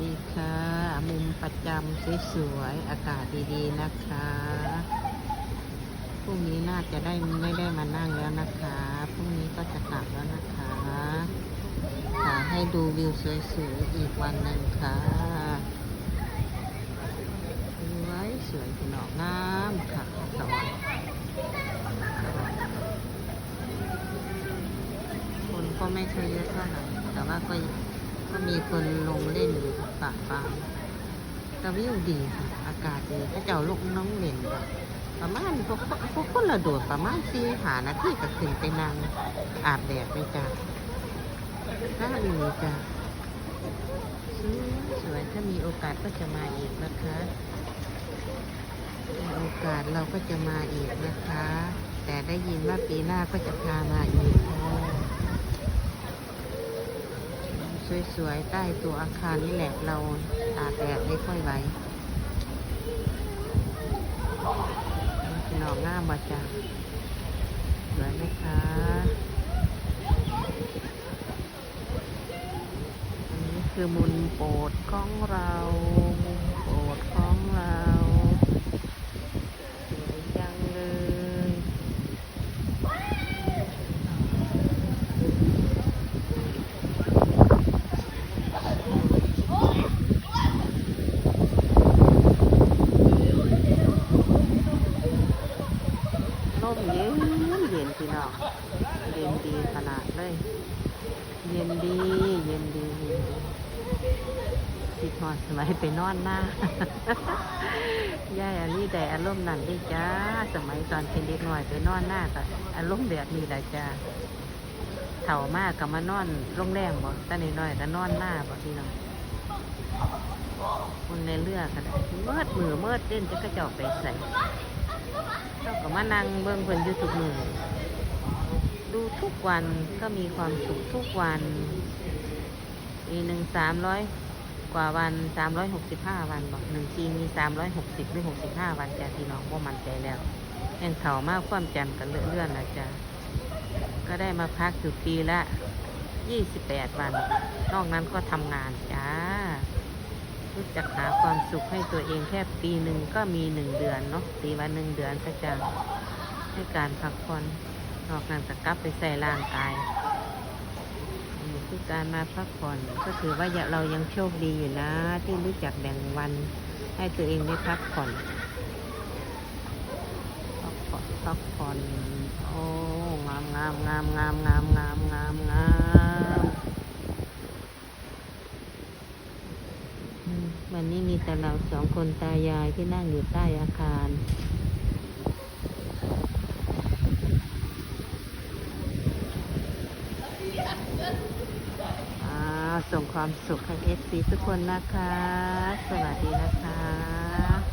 ดีค่ะ มุมประจำสวยๆอากาศดีๆนะคะพรุ่งนี้น่าจะได้ไม่ได้มานั่งแล้วนะคะพรุ่งนี้ก็จะกลับแล้วนะคะขอให้ดูวิวสวยๆอีกวันหนึ่งค่ะสวยสวยพี่น้องงามค่ะสวรรค์คนก็ไม่ค่อยเยอะเท่าไหร่แต่ว่าก็ ก็มีคนลงเล่นอยู่ปะปางแต่วิวดีค่ะ อากาศดีถ้าเจ้าลูกน้องเล่นค่ะประมาณพวกพวกคนละโดดประมาณสี่หานาทีก็ขึ้นไปนั่งอาบแดดไปจ้ะน่าดีจ้ะสวยสวยถ้ามีโอกาสก็จะมาอีกนะคะมีโอกาสเราก็จะมาอีกนะคะ แต่ได้ยินว่าปีหน้าก็จะพามาอีกค่ะ สวยๆ ใต้ตัวอาคารนี่แหละเราตากแดดไม่ค่อยไหวพี่น้องง่ามมาจ้ะสวยไหมคะอันนี้คือมุนโปรดของเรา มุนโปรดของเรา สวยจังเลย ร่มเย็นเย็น พี่น้องเย็นดีขนาดเลย เย็นดี เย็นดีเย็นดีสิทอดสมัยไปนอนหน้าย่าอันนี้แต่อารมณ์นั่นดิจ้า สมัยตอนเป็นเด็กหน้อยไปนอนหน้าก็อารมณ์แบบนี้แหละจ้าเถ่ามากก็มานอนโรงแรมบ่ตอนน้อยๆก็นอนหน้าบ่พี่น้องคนในเรือก็ได้เมิดมือเมิดเล่นจะกระจอกไปใส่เราก็มานั่งเบิ่งเพิ่นอยู่ทุกมือ ดูทุกวันก็มีความสุขทุกวันปีหนึ่งสามร้อยกว่าวันสามร้อยหกสิบห้าวันบอกหนึ่งปีมีสามร้อยหกสิบหรือหกสิบห้าวันจ้ะพี่น้องว่ามันใจแล้วยังเข่ามากความจำกันเลื่อนๆนะจ้ะก็ได้มาพักอยู่ปีละยี่สิบแปดวัน นอกนั้นก็ทำงานจ้ารู้จักหาความสุขให้ตัวเองแค่ปีหนึ่งก็มีหนึ่งเดือนเนาะปีวันหนึ่งเดือนก็จะให้การพักผ่อน นอกนั้นก็กลับไปใส่ร่างกายนนี้คือการมาพักผ่อนก็ถือว่าเรายังโชคดีอยู่นะ ที่รู้จักแบ่งวันให้ตัวเองได้พักผ่อนพักผ่อนพักผ่อนโอ้งามงามงามงามงามงามงามงามวันนี้มีแต่เราสองคนตายายที่นั่งอยู่ใต้อาคาร อ่า ส่งความสุขให้เอฟซีทุกคนนะคะ สวัสดีนะคะ